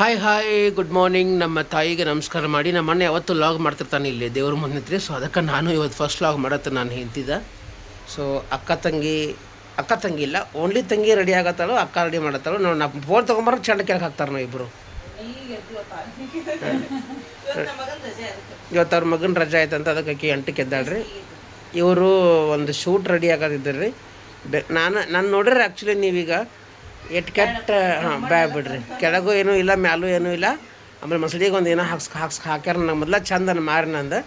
Hi hi good morning ನಮ್ಮ ತಾಯಿಗೆ ನಮಸ್ಕಾರ ಮಾಡಿ. ನಮ್ಮ ಅಣ್ಣ ಯಾವತ್ತು ಲಾಗ್ ಮಾಡ್ತಿರ್ತಾನೆ ಇಲ್ಲಿ. ದೇವ್ರ ಮುಂದೆ ನಿಂತ್ರಿ ಸೊ ಅದಕ್ಕೆ ನಾನು ಇವತ್ತು ಫಸ್ಟ್ ಲಾಗ್ ಮಾಡತ್ತೆ ನಾನು ಹಿಂತಿದ್ದ ಸೊ ಅಕ್ಕ ತಂಗಿ ಅಕ್ಕ ತಂಗಿ ಇಲ್ಲ ಓನ್ಲಿ ತಂಗಿ ರೆಡಿ ಆಗತ್ತಾಳು ಅಕ್ಕ ರೆಡಿ ಮಾಡತ್ತಾಳು ನಾವು ನಮ್ಮ ಫೋನ್ ತೊಗೊಂಬರ ಚಂಡ ಕೆಳಗೆ ಹಾಕ್ತಾರೆ ನಾವು ಇಬ್ಬರು ಇವತ್ತು ಅವ್ರ ಮಗನ ರಜೆ ಆಯ್ತು ಅಂತ ಅದಕ್ಕೆ ಅಕ್ಕಿ ಎಂಟಕ್ಕೆ ಎದ್ದಾಳ್ರಿ. ಇವರು ಒಂದು ಶೂಟ್ ರೆಡಿ ಆಗೋದಿದ್ದಾರೆ. ರೀ ಬೆ, ನಾನು ನಾನು ನೋಡ್ರಿ ಆ್ಯಕ್ಚುಲಿ ನೀವೀಗ. ಎಟ್ ಕೆಟ್ಟ ಹಾಂ ಬ್ಯಾ ಬಿಡ್ರಿ. ಕೆಳಗೂ ಏನೂ ಇಲ್ಲ ಮ್ಯಾಲೂ ಏನೂ ಇಲ್ಲ. ಆಮೇಲೆ ಮಸಳಿಗೆ ಒಂದು ಏನೋ ಹಾಕ್ಸ್ ಹಾಕ್ಸ್ ಹಾಕ್ಯಾರ. ನಂಗೆ ಮೊದಲ ಚಂದ ಮಾರಿ ನಂದು.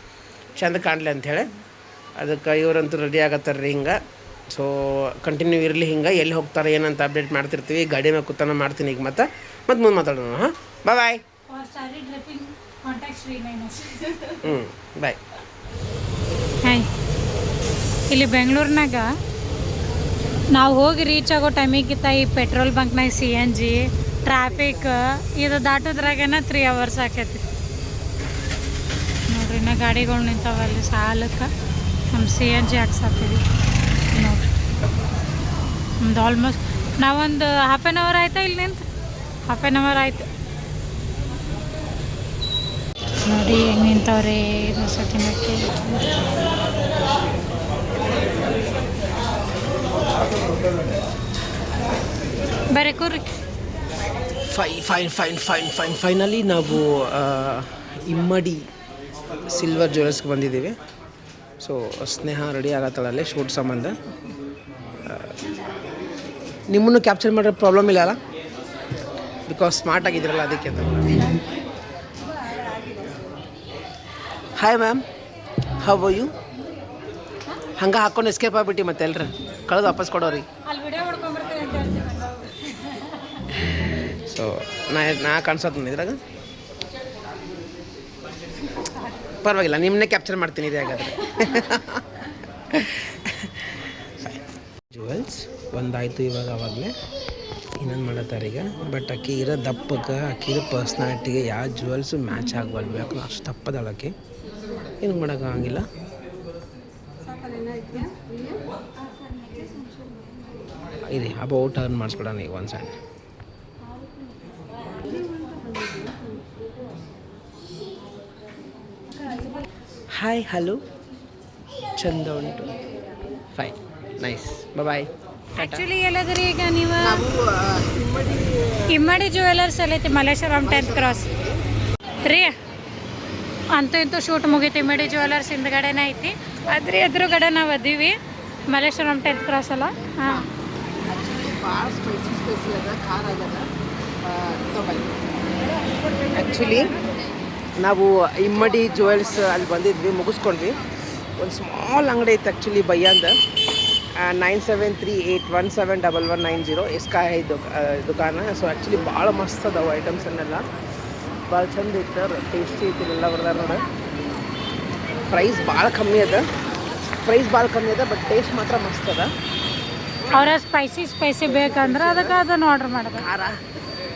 ಚಂದ ಕಾಣಲಿ ಅಂಥೇಳಿ ಅದಕ್ಕೆ ಇವರಂತೂ ರೆಡಿ ಆಗತ್ತಾರ ರೀ ಹಿಂಗೆ. ಸೊ ಕಂಟಿನ್ಯೂ ಇರಲಿ ಹಿಂಗೆ. ಎಲ್ಲಿ ಹೋಗ್ತಾರೆ ಏನಂತ ಅಪ್ಡೇಟ್ ಮಾಡ್ತಿರ್ತೀವಿ. ಗಾಡಿ ಮೇಲೆ ಕೂತನ ಮಾಡ್ತೀನಿ ಈಗ ಮತ್ತೆ. ಮತ್ತೆ ಮುಂದೆ ಮಾತಾಡೋಣ ಹಾಂ? ಬಾಯ್. ಹ್ಞೂ ಬಾಯ್ ಹಾಯ್ ಇಲ್ಲಿ ಬೆಂಗಳೂರಿನಾಗ ನಾವು ಹೋಗಿ ರೀಚ್ ಆಗೋ ಟೈಮಿಗಿತ್ತ ಈ ಪೆಟ್ರೋಲ್ ಬಂಕ್ನಾಗ ಸಿ ಎನ್ ಜಿ ಟ್ರಾಫಿಕ್ ಇದು ದಾಟೋದ್ರಾಗೇನ ತ್ರೀ ಅವರ್ಸ್ ಆಕೈತಿ. ನೋಡ್ರಿ, ಇನ್ನ ಗಾಡಿಗಳು ನಿಂತಾವಲ್ಲಿ ಸಾಲಕ್ಕೆ ನಮ್ಮ ಸಿ ಎನ್ ಜಿ ಹಾಕ್ಸಾತೀವಿ ನೋಡ್ರಿ. ನಮ್ದು ಆಲ್ಮೋಸ್ಟ್ ನಾವೊಂದು ಹಾಫ್ ಆನ್ ಅವರ್ ಆಯ್ತಾ ಇಲ್ಲಿ ನಿಂತು? ಹಾಫ್ ಆನ್ ಅವರ್ ಆಯ್ತು. ನೋಡಿ, ಹೆಂಗೆ ನಿಂತವ್ರಿ ಹೊಸ ತಿನ್ನಕ್ಕೆ ಬೇರೆ ಕೂರಿ five fine fine fine fine finally ನಾವು ಇಮ್ಮಡಿ ಸಿಲ್ವರ್ ಜ್ಯುವೆಲ್ಸ್ಗೆ ಬಂದಿದ್ದೀವಿ. ಸೊ ಸ್ನೇಹ ರೆಡಿ ಆಗತ್ತಲ್ಲೇ ಶೂಟ್ ಸಂಬಂಧ. ನಿಮ್ಮನ್ನು ಕ್ಯಾಪ್ಚರ್ ಮಾಡೋ ಪ್ರಾಬ್ಲಮ್ ಇಲ್ಲ ಅಲ್ಲ? ಬಿಕಾಸ್ ಸ್ಮಾರ್ಟ್ ಆಗಿದ್ದೀರಲ್ಲ ಅದಕ್ಕೆ ಹಾಯ್ ಮ್ಯಾಮ್ ಹೌ ಯು ಹಂಗೆ ಹಾಕ್ಕೊಂಡು ಎಸ್ಕೇಪ್ ಆಗ್ಬಿಟ್ಟು ಮತ್ತೆ ಎಲ್ರ? ಕಳೆದು ವಾಪಸ್ ಕೊಡೋರಿ. ಸೊ ನಾ ನಾ ಕಾಣಿಸೋದು ಇದ್ರಾಗ. ಪರವಾಗಿಲ್ಲ ನಿಮ್ಮನ್ನೇ ಕ್ಯಾಪ್ಚರ್ ಮಾಡ್ತೀನಿ ಇದೆ ಹಾಗಾದ್ರೆ ಜುವೆಲ್ಸ್ ಒಂದಾಯಿತು ಇವಾಗ ಅವಾಗಲೇ. ಇನ್ನೊಂದು ಮಾಡತ್ತಾರೆ ಈಗ. ಬಟ್ ಆಕೆ ಇರೋ ದಪ್ಪಕ್ಕೆ ಅಕ್ಕಿ ಇರೋ ಪರ್ಸ್ನಾಲಿಟಿಗೆ ಯಾವ ಜುವೆಲ್ಸು ಮ್ಯಾಚ್ ಆಗಬಾರ್ದು ಯಾಕಂದ್ರೆ ಅಷ್ಟು ದಪ್ಪದಳಕ್ಕೆ ಏನು ಮಾಡೋಕ್ಕಾಗಿಲ್ಲ ಇರಿ ಅಬೌ ಟರ್ನ್ ಮಾಡಿಸ್ಬಿಡೋಣ ಈಗ ಒಂದು ಸಣ್ಣ ಹಾಯ್ ಹಲೋ ಚಂದ ಉಂಟು. ಫೈನ್ ನೈಸ್ ಬಾಯ್ ಆ್ಯಕ್ಚುಲಿ ಎಲ್ಲದ್ರಿ ಈಗ ನೀವು ಇಮ್ಮಡಿ ಜ್ಯುವೆಲರ್ಸ್ ಎಲ್ಲೈತಿ ಮಲ್ಲೇಶ್ವರಂ ಟೆಂತ್ ಕ್ರಾಸ್ ರೀ, ಅಂತೂ ಇಂತೂ ಶೂಟ್ ಮುಗೀತು. ಇಮ್ಮಡಿ ಜುವೆಲ್ಲರ್ಸ್ ಹಿಂದ್ಗಡೆನೇ ಐತಿ. ಅದ್ರ ಎದುರುಗಡೆ ನಾವು ಅದೀವಿ. ಮಲ್ಲೇಶ್ವರಂ ಟೆಂತ್ ಕ್ರಾಸ್ ಅಲ್ಲ? ಹಾಂ. ಭಾಳ ಸ್ಪೈಸಿ ಸ್ಪೈಸಿ ಅದ, ಖಾರ ಅದ. ಆ್ಯಕ್ಚುಲಿ ನಾವು ಇಮ್ಮಡಿ ಜುವೆಲ್ಸ್ ಅಲ್ಲಿ ಬಂದಿದ್ವಿ, ಮುಗಿಸ್ಕೊಂಡ್ವಿ. ಒಂದು ಸ್ಮಾಲ್ ಅಂಗಡಿ ಐತೆ actually ಬಯ್ಯಂದ nine seven three eight one seven double one nine zero ಎಸ್ಕಾ ಇದು ದುಕಾನ. ಸೊ ಆ್ಯಕ್ಚುಲಿ ಭಾಳ ಮಸ್ತ್ ಅದಾವೆ ಐಟಮ್ಸ್ ಅನ್ನೆಲ್ಲ. ಭಾಳ ಚಂದ ಇತ್ತು ಟೇಸ್ಟಿ ಐತಿ ಎಲ್ಲ ಬರ್ದಾರ ನೋಡ. ಪ್ರೈಸ್ ಭಾಳ ಕಮ್ಮಿ ಅದ. ಪ್ರೈಸ್ ಭಾಳ ಕಮ್ಮಿ ಅದ ಬಟ್ ಟೇಸ್ಟ್ ಮಾತ್ರ ಮಸ್ತ್ ಅದ. ಅವ್ರ ಸ್ಪೈಸಿ ಸ್ಪೈಸಿ ಬೇಕಂದ್ರೆ ಅದಕ್ಕೆ ಅದನ್ನು ಆರ್ಡರ್ ಮಾಡಬೇಕು. ಖಾರ.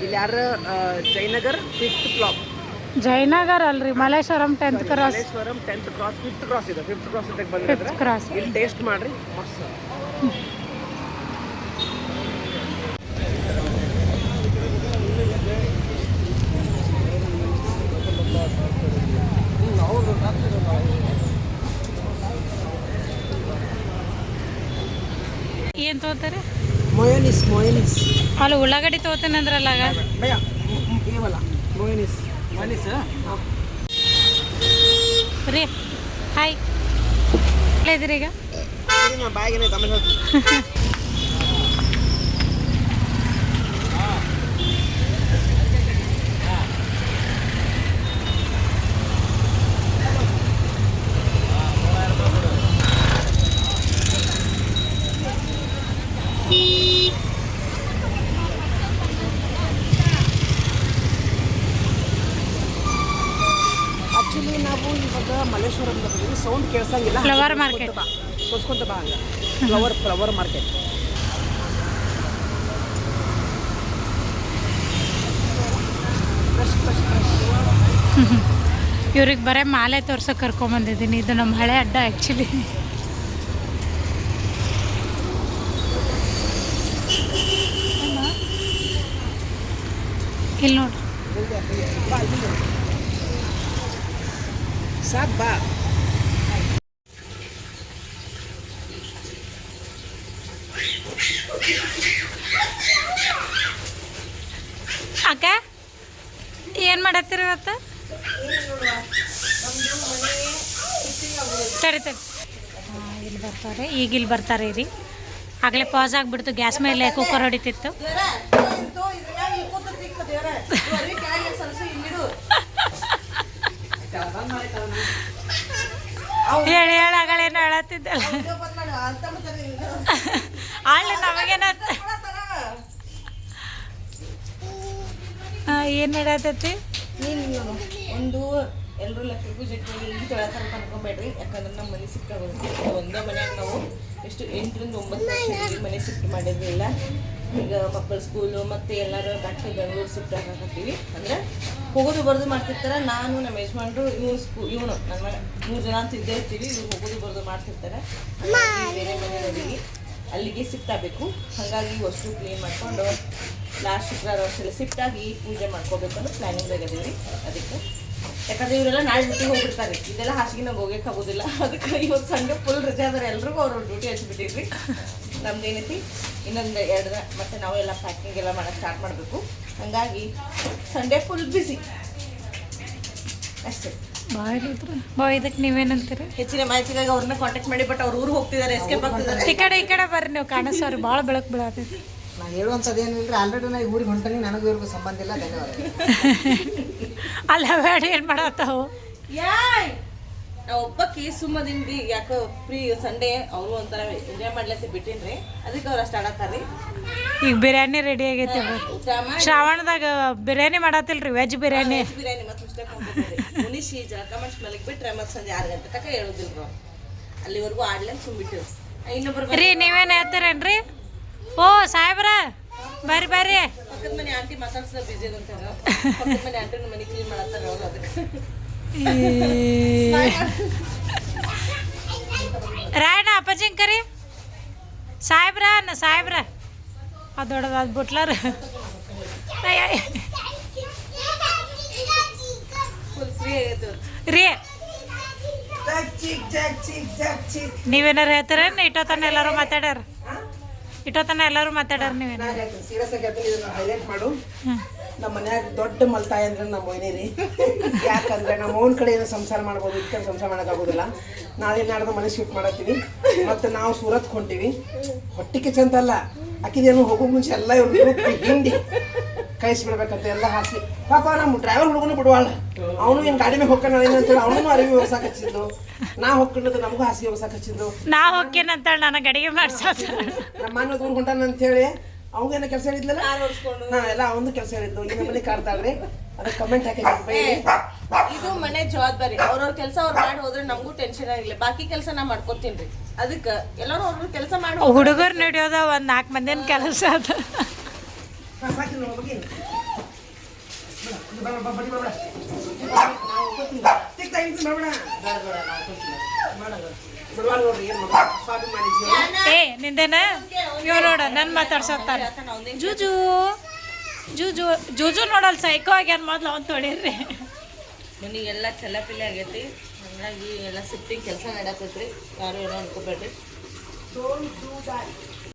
ಇಲ್ಲಿ ಯಾರು ಜಯನಗರ್ ಫಿಫ್ತ್ ಬ್ಲಾಕ್ ಜಯನಗರ್ ಅಲ್ರಿ Malleshwaram tenth cross Malleshwaram tenth cross fifth cross ಇದೆ. ಫಿಫ್ತ್ ಕ್ರಾಸ್ ಕ್ರಾಸ್ ಇಲ್ಲಿ ಟೇಸ್ಟ್ ಮಾಡ್ರಿ ಮಸ್ತ್. ಏನು ತೋತಾರೆ? ಮೊಯೋನಿಸ್ ಮೊಯೋನಿಸ್ ಅಲ್ಲಿ ಉಳ್ಳಾಗಡ್ಡಿ ತೊಗೋತೇನೆ ಅಂದ್ರಲ್ಲ ಆಗ? ಭಯ ಇವಲ್ಲ ಮೊಯನಿಸ್ ಮೊಯನಿಸ್ ರೀ ಹಾಯ್. ಇದ್ದೀರಿ ಈಗ? ನಾವು ಇವಾಗ ಮಲ್ಲೇಶ್ವರಂ ಬರ್ತೀವಿ ಸೌಂಡ್ ಕೇಳಿಸಂಗಿಲ್ಲ. Flower market. ತೋರ್ಸ್ಕೊಂತ ಬಾ ಹಂಗ. ಫ್ಲವರ್ ಫ್ಲವರ್ ಮಾರ್ಕೆಟ್ ಇವ್ರಿಗೆ ಬರೀ ಮಾಲೆ ತೋರ್ಸೋಕೆ ಕರ್ಕೊಂಬಂದಿದ್ದೀನಿ ಇದು ನಮ್ಮ ಹಳೆ ಅಡ್ಡ ಆ್ಯಕ್ಚುಲಿ ಇಲ್ಲಿ ನೋಡ್ರಿ. ಸಾಕ್ ಅಕ್ಕ ಏನು ಮಾಡತ್ತೀರಿ ಇವತ್ತು? ತಡಿ ಹಾಂ ಇಲ್ಲಿ ಬರ್ತಾರೆ, ಈಗ ಇಲ್ಲಿ ಬರ್ತಾರೆ ರೀ ಆಗಲೇ ಪಾಸ್ ಆಗಿಬಿಡ್ತು ಗ್ಯಾಸ್ ಮೇಲೆ ಕುಕ್ಕರ್ ಹೊಡಿತಿತ್ತು. ಹೇಳಿ ಹೇಳಿ ಆಗಳೇನು ಹೇಳತ್ತಿದ್ದಲ್ಲ ಆಳ್ಲಿ ನಮಗೇನ ಏನು ಹೇಳತ್ತೈತಿ ಒಂದು ಎಲ್ಲರೂ ಲಕ್ಷ್ಮೀ ಪೂಜೆಗೆ ಇಲ್ಲಿ ಥರ ಅನ್ಕೊಬೇಡ್ರಿ ಯಾಕಂದ್ರೆ ನಮ್ಮ ಮನೆ ಸಿಕ್ಕಾಗ ಒಂದೇ ಮನೆಯಾಗ ನಾವು ಎಷ್ಟು ಎಂಟರಿಂದ ಒಂಬತ್ತು ವರ್ಷ ಮನೆ ಶಿಫ್ಟ್ ಮಾಡಿರಲಿಲ್ಲ. ಈಗ ಮಕ್ಕಳ ಸ್ಕೂಲು ಮತ್ತು ಎಲ್ಲರೂ ಬಟ್ಟೆ ಬೆಂಗಳೂರು ಶಿಫ್ಟ್ ಆಗಾಕತ್ತೀವಿ. ಅಂದ್ರೆ ಹೋಗೋದು ಬರೋದು ಮಾಡ್ತಿರ್ತಾರೆ, ನಾನು ನಮ್ಮ ಯಜಮಾನ್ರು, ಇವನು ಸ್ಕೂ, ಇವನು ನಮ್ಮ ಮೂರು ಜನ ಅಂತ ಇದ್ದೇ ಇರ್ತೀವಿ, ಇವ್ರು ಹೋಗೋದು ಬರೋದು ಮಾಡ್ತಿರ್ತಾರೆ. ಬೇರೆ ಮನೆಯವರಿಗೆ ಅಲ್ಲಿಗೆ ಶಿಫ್ಟ್ ಹಾಗಾಗಿ ವಸ್ತು ಕ್ಲೀನ್ ಮಾಡ್ಕೊಂಡು ಲಾಸ್ಟ್ ಶುಕ್ರವಾರ ವರ್ಷದಲ್ಲಿ ಸಿಫ್ಟಾಗಿ ಪೂಜೆ ಮಾಡ್ಕೋಬೇಕು ಅನ್ನೋ ಪ್ಲ್ಯಾನಿಂಗ್ ಆಗಿದ್ದೀವಿ ಅದಕ್ಕೆ ಯಾಕಂದ್ರೆ ಇವರೆಲ್ಲ ನಾಳೆ ಡ್ಯೂಟಿ ಹೋಗ್ಬಿಡ್ತಾರೆ. ಇದೆಲ್ಲ ಹಾಸಿಗೆ ನಂಗೆ ಹೋಗಕ್ಕೆ ಆಗೋದಿಲ್ಲ. ಅದಕ್ಕೆ ಇವತ್ತು ಸಂಜೆ ಫುಲ್ ರಜೆ ಅದಾರೆ ಎಲ್ರಿಗೂ ಅವ್ರ ಡ್ಯೂಟಿ ಹಚ್ಬಿಟ್ಟಿದ್ರಿ ನಮ್ದು ಏನೈತಿ? ಇನ್ನೊಂದು ಎರಡು ದಿನ ಮತ್ತೆ ನಾವೆಲ್ಲ ಪ್ಯಾಕಿಂಗ್ ಎಲ್ಲ ಮಾಡಕ್ಕೆ ಸ್ಟಾರ್ಟ್ ಮಾಡಬೇಕು. ಹಾಗಾಗಿ ಸಂಡೇ ಫುಲ್ ಬ್ಯುಸಿ ಅಷ್ಟೇ. ಬಾಯ್ ಇದಕ್ಕೆ ನೀವೇನಂತೀರಿ ಹೆಚ್ಚಿನ ಮಾಹಿತಿಗಾಗಿ ಅವ್ರನ್ನ ಕಾಂಟ್ಯಾಕ್ಟ್ ಮಾಡಿ ಬಟ್ ಅವ್ರ ಊರು ಹೋಗ್ತಿದ್ದಾರೆ ಎಸ್ಕೇಪ್ ಆಗ್ತಿದ್ದಾರೆ. ಈ ಕಡೆ ಈ ಕಡೆ ಬರ್ರಿ ನೀವು ಕಾಣಿಸೋರಿ ಭಾಳ ಬೆಳಕು ಬೀಳತೈತಿ ನಾ ಹೇಳುವಂಥದ್ದು ಏನಿಲ್ಲ ಆಲ್ರೆಡಿ ನಾ ಊರಿಗೆ ಹೊಂಟನಿ ನನಗೂ ಇವ್ರಿಗೂ ಸಂಬಂಧ ಇಲ್ಲ ಧನ್ಯವಾದ ಅಲ್ಲ ಬೇಡ ಏನು ಮಾಡತ್ತಾವು? ಯಾಯ್! ನಾವು ಒಬ್ಬಕ್ಕಿ ಸುಮ್ಮದಿಂದಿ ಯಾಕೋ ಫ್ರೀ ಸಂಡೇ ಅವರು ಒಂಥರ ಎಂಜಾಯ್ ಮಾಡ್ಲತ್ತಿ ಬಿಟ್ಟಿನ್ರಿ ಅದಕ್ಕೆ ಅವ್ರು ಅಷ್ಟು ಆಡತ್ತಾರ್ರಿ ಈಗ ಬಿರಿಯಾನಿ ರೆಡಿ ಆಗೈತಿ ಶ್ರಾವಣದಾಗ ಬಿರಿಯಾನಿ ಮಾಡತ್ತಿಲ್ರಿ ವೆಜ್ ಬಿರಿಯಾನಿ? ಬಿರಿಯಾನಿ ಮತ್ತೆ ಮಿಸ್ಟೇಕ್ ಮುನಿಶಿ ಜಳಕ ಮಾಡಿ ಮಲಗಿ ಬಿಟ್ರೆ ಮತ್ತೆ ಸಂಜೆ ಆರು ಗಂಟೆ ತನಕ ಹೇಳೋದಿಲ್ಲ ಅವ್ರು. ಅಲ್ಲಿವರೆಗೂ ಆಡ್ಲೇ ಸುಮ್ಬಿಟ್ಟಿರು ಇನ್ನೊಬ್ರು ರೀ ನೀವೇನು ಹೇಳ್ತೀರೇನ್ರಿ? ಓ ಸಾಹೇಬ್ರ ಬರ್ರಿ ಬರ್ರಿ. ರಾಯಣ ಮನೆ ಆಂಟಿ ಮಾತಾಡ್ಸೋ ಬಿಸಿ ಅಂತಾರ. ಮನೆ ಆಂಟಿ ಮನೆ ಕ್ಲೀನ್ ಮಾಡತ್ತಾರ ಅವ್ರು ಅದಕ್ಕೆ. ರಾಯಣ್ಣ ಅಪ್ಪಾಜಿಂಗ್ ಕರಿ. ಸಾಹೇಬ್ರ ಅನ್ನ ಸಾಹೇಬ್ರ. ಅದು ದೊಡ್ಡದಾದ ಬಿಟ್ಲಾರ ಫುಲ್ ಫ್ರೀ ಆಗೈತೆ ರೀ. ನೀವೇನಾರು ಹೇಳ್ತೀರೇನು? ಇಟ್ಟೋತನ ಎಲ್ಲರೂ ಮಾತಾಡ್ಯಾರ? ಇಟ್ಟೋತನ ಎಲ್ಲರೂ ಮಾತಾಡೋರು ನೀವು ಸೀರಿಯಸ್ ಇದನ್ನ ಹೈಲೈಟ್ ಮಾಡು. ನಮ್ಮ ಮನ್ಯಾಗ ದೊಡ್ಡ ಮಲ್ತಾಯ ಅಂದ್ರೆ ನಮ್ಮ ಮೈನೇರಿ ಯಾಕಂದ್ರೆ ನಮ್ಮ ಓನ್ ಕಡೆ ಏನೋ ಸಂಸಾರ ಮಾಡ್ಬೋದು ಇಟ್ಕೊಂಡು ಕಡೆ ಸಂಸಾರ ಮಾಡೋಕ್ಕಾಗೋದಿಲ್ಲ. ನಾಳೆ ನಾಡ್ದು ಮನೆ ಶಿಫ್ಟ್ ಮಾಡತ್ತೀವಿ. ಮತ್ತು ನಾವು ಸೂರತ್ ಹೊಂಟೀವಿ ಹೊಟ್ಟಿಗೆ ಚಂತ ಅಲ್ಲ ಆಕಿದೇನು ಹೋಗೋ ಮುಂಚೆ ಎಲ್ಲ ಇವ್ರು ಹಿಂಡಿ. ಕಳಿಸ್ಬಿಡ್ಬೇಕಂತ ಎಲ್ಲ ಹಾಸಿ ಪಾಪ ನಮ್ಮ ಡ್ರೈವರ್ ಹುಡುಗನು ಬಿಡುವಲ್ಲ ಅವನು ಏನು ಗಾಡಿ ಮೇಲೆ ಹೋಗ್ತಾನ ಅಂತೇಳಿ ಅವನು ಅರಿವಿ ಹೊಸಕ್ ಹಚ್ಚಿದ್ದು. ನಾ ಹೋಗ್ಕೊಂಡದ್ದು ನಮಗೂ ಹಾಸಿಗೆ ಹೊಸಕ್ ಹಚ್ಚಿದ್ದು. ನಾ ಹೋಗ್ಕೇನಂತೇಳಿ ನನಗೆ ಅಡಿಗೆ ಮಾಡ್ಸೋದು. ನಮ್ಮ ಮನೆ ದೂರ ಹೊಂಟಾನ ಅಂತ ಹೇಳಿ ಅವಂಗೇನ ಕೆಲಸ ಹೇಳಿದ್ಲಲ್ಲ? ನಾ ಹಾ ಎಲ್ಲ ಅವನು ಕೆಲಸ ಹೇಳಿದ್ದು. ಈ ಮನೆ ಕಾಡ್ತಾಳ್ರಿ. ಅದಕ್ಕೆ ಕಮೆಂಟ್ ಹಾಕಿ ಇದು ಮನೆ ಜವಾಬ್ದಾರಿ. ಅವ್ರವ್ರ ಕೆಲಸ ಅವ್ರು ಮಾಡಿ ಹೋದ್ರೆ ನಮಗೂ ಟೆನ್ಷನ್ ಆಗಿಲ್ಲ. ಬಾಕಿ ಕೆಲಸ ನಾ ಮಾಡ್ಕೊತೀನಿ ಅದಕ್ಕೆ ಎಲ್ಲರೂ ಅವ್ರ ಕೆಲಸ ಮಾಡಿ ಹುಡುಗರು ನಡೆಯೋದ ಒಂದು ನಾಲ್ಕು ಮಂದಿನ ಕೆಲಸ ಅದ. ಏ, ನಿಂದೇನ? ಇವ್ ನೋಡ, ನನ್ ಮಾತಾಡ್ಸತ್ತಾರ ಜೂಜು ಜೂಜು ಜೂಜು ನೋಡಲ್ ಸೈಕೋ ಆಗ್ಯಾನ ಮೊದ್ಲು ಅವ್ನು ತೊಳಿರ್ರಿ. ಮನೆಗೆಲ್ಲ ಪಿಲ್ಲೆ ಆಗೈತಿ. ಹಂಗಾಗಿ ಎಲ್ಲ ಸಿಟ್ಟಿಂಗ್ ಕೆಲಸ ನಡಕೈತ್ರಿ ಯಾರು ಏನೋ ಅನ್ಕೋಬೇಡ್ರಿ.